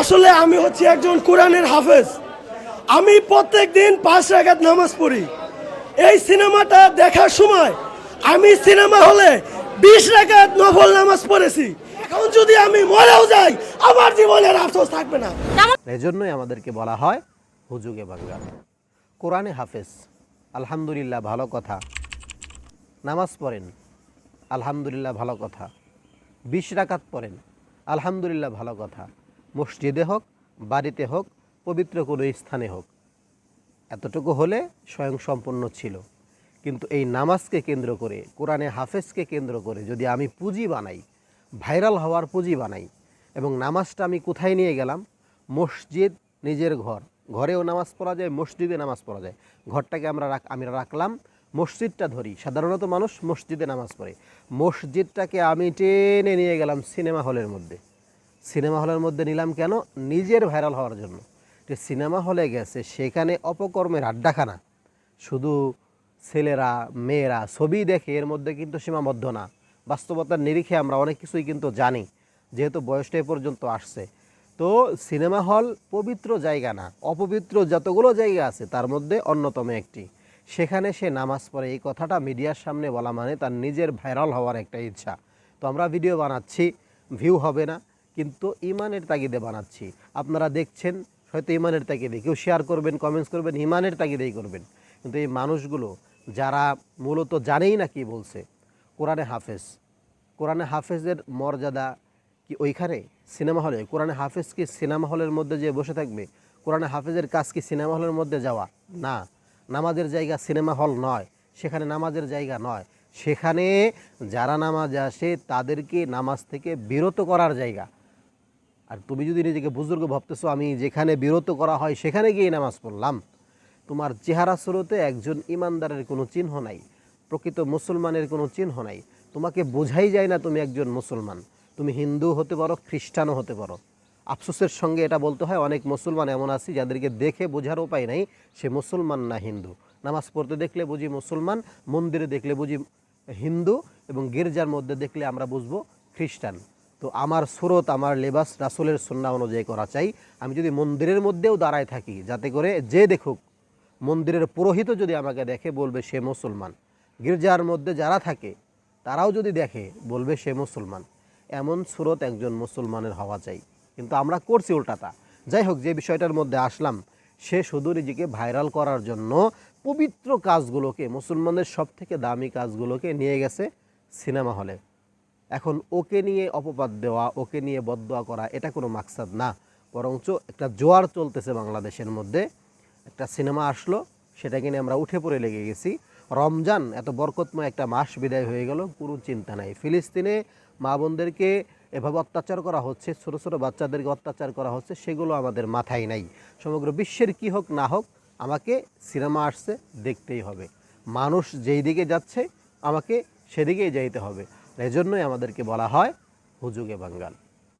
আসলে আমি হচ্ছি একজন কোরআনের হাফেজ। আমি প্রত্যেক দিন পাঁচ রাগাত নামাজ পড়ি। এই সিনেমাটা দেখার সময় আমি সিনেমা হলে বিশ রাগাত নফল নামাজ পড়েছি। এখন যদি আমি মরেও যাই, আমার জীবনের আফসোস থাকবে না। এজন্যই আমাদেরকে বলা হয়, হুজুগে বাঙ্গাল কোরআনে হাফেজ, আলহামদুলিল্লাহ ভালো কথা। নামাজ পড়েন, আলহামদুলিল্লাহ ভালো কথা। বিশ রাকাত পড়েন, আলহামদুলিল্লাহ ভালো কথা। মসজিদে হোক, বাড়িতে হোক, পবিত্র কোনো স্থানে হোক। এতটুকু হলে স্বয়ং সম্পন্ন ছিল। কিন্তু এই নামাজকে কেন্দ্র করে, কোরআনে হাফেজকে কেন্দ্র করে যদি আমি পুঁজি বানাই, ভাইরাল হওয়ার পুঁজি বানাই, এবং নামাজটা আমি কোথায় নিয়ে গেলাম? মসজিদ নিজের ঘর। ঘরেও নামাজ পড়া যায়, মসজিদে নামাজ পড়া যায়। ঘরটাকে আমরা রাখ আমি রাখলাম, মসজিদটা ধরি। সাধারণত মানুষ মসজিদে নামাজ পড়ে। মসজিদটাকে আমি টেনে নিয়ে গেলাম সিনেমা হলের মধ্যে। সিনেমা হলের মধ্যে নিলাম কেন? নিজের ভাইরাল হওয়ার জন্য। যে সিনেমা হলে গেছে, সেখানে অপকর্মের আড্ডাখানা। শুধু ছেলেরা, মেয়েরা ছবি দেখে এর মধ্যে কিন্তু সীমাবদ্ধ না। বাস্তবতার নিরিখে আমরা অনেক কিছুই কিন্তু জানি, যেহেতু বয়সটা এ পর্যন্ত আসছে। তো সিনেমা হল পবিত্র জায়গা না, অপবিত্র যতগুলো জায়গা আছে, তার মধ্যে অন্যতম একটি। সেখানে সে নামাজ পড়ে, এই কথাটা মিডিয়ার সামনে বলা মানে তার নিজের ভাইরাল হওয়ার একটা ইচ্ছা। তো আমরা ভিডিও বানাচ্ছি, ভিউ হবে না। কিন্তু ইমানের তাগিদে বানাচ্ছি। আপনারা দেখছেন, হয়তো ইমানের তাগিদে। কেউ শেয়ার করবেন কমেন্টস করবেন, ইমানের তাগিদেই করবেন। কিন্তু এই মানুষগুলো, যারা মূলত জানেই না কি বলছে, কোরআনে হাফেজ, কোরআনে হাফেজের মর্যাদা কি ওইখানে? সিনেমা হলে? কোরআনে হাফেজ কি সিনেমা হলের মধ্যে যে বসে থাকবে? কোরআনে হাফেজের কাজ কি সিনেমা হলের মধ্যে যাওয়া? না। নামাজের জায়গা সিনেমা হল নয়। সেখানে নামাজের জায়গা নয়। সেখানে যারা নামাজ আসে, তাদেরকে নামাজ থেকে বিরত করার জায়গা। আর তুমি যদি নিজেকে বুজুর্গ ভাবতেছো, আমি যেখানে বিরত করা হয় সেখানে গিয়ে নামাজ পড়লাম। তোমার চেহারা স্রোতে একজন ইমানদারের কোনো চিহ্ন নাই, প্রকৃত মুসলমানের কোনো চিহ্ন নাই। তোমাকে বোঝাই যায় না তুমি একজন মুসলমান। তুমি হিন্দু হতে পারো, খ্রিস্টানও হতে পারো। আফসোসের সঙ্গে এটা বলতে হয়, অনেক মুসলমান এমন আছে যাদেরকে দেখে বোঝার উপায় নাই, সে মুসলমান না হিন্দু। নামাজ পড়তে দেখলে বুঝি মুসলমান, মন্দিরে দেখলে বুঝি হিন্দু, এবং গির্জার মধ্যে দেখলে আমরা বুঝব খ্রিস্টান। তো আমার স্রোত, আমার লেবাস রাসুলের সন্না অনুযায়ী করা চাই। আমি যদি মন্দিরের মধ্যেও দাঁড়ায় থাকি, যাতে করে যে দেখুক, মন্দিরের পুরোহিত যদি আমাকে দেখে, বলবে সে মুসলমান। গির্জার মধ্যে যারা থাকে, তারাও যদি দেখে, বলবে সে মুসলমান। এমন সুরত একজন মুসলমানের হওয়া চাই। কিন্তু আমরা করছি উল্টাটা। যাই হোক, যে বিষয়টার মধ্যে আসলাম, সে শুধু নিজেকে ভাইরাল করার জন্য পবিত্র কাজগুলোকে, মুসলমানদের সব থেকে দামি কাজগুলোকে নিয়ে গেছে সিনেমা হলে। এখন ওকে নিয়ে অপবাদ দেওয়া, ওকে নিয়ে বদদোয়া করা, এটা কোনো মাকসাদ না। বরঞ্চ একটা জোয়ার চলতেছে বাংলাদেশের মধ্যে। একটা সিনেমা আসলো, সেটাকে নিয়ে আমরা উঠে পড়ে লেগে গেছি। রমজান, এত বরকতময় একটা মাস বিদায় হয়ে গেল, কোনো চিন্তা নাই। ফিলিস্তিনে মা বোনদেরকে এভাবে অত্যাচার করা হচ্ছে, ছোটো ছোটো বাচ্চাদেরকে অত্যাচার করা হচ্ছে, সেগুলো আমাদের মাথায় নাই। সমগ্র বিশ্বের কি হোক না হোক, আমাকে সিনেমা আসছে, দেখতেই হবে। মানুষ যেই দিকে যাচ্ছে, আমাকে সেদিকেই যাইতে হবে। এজন্যই আমাদেরকে বলা হয় হুজুগে বাঙ্গাল।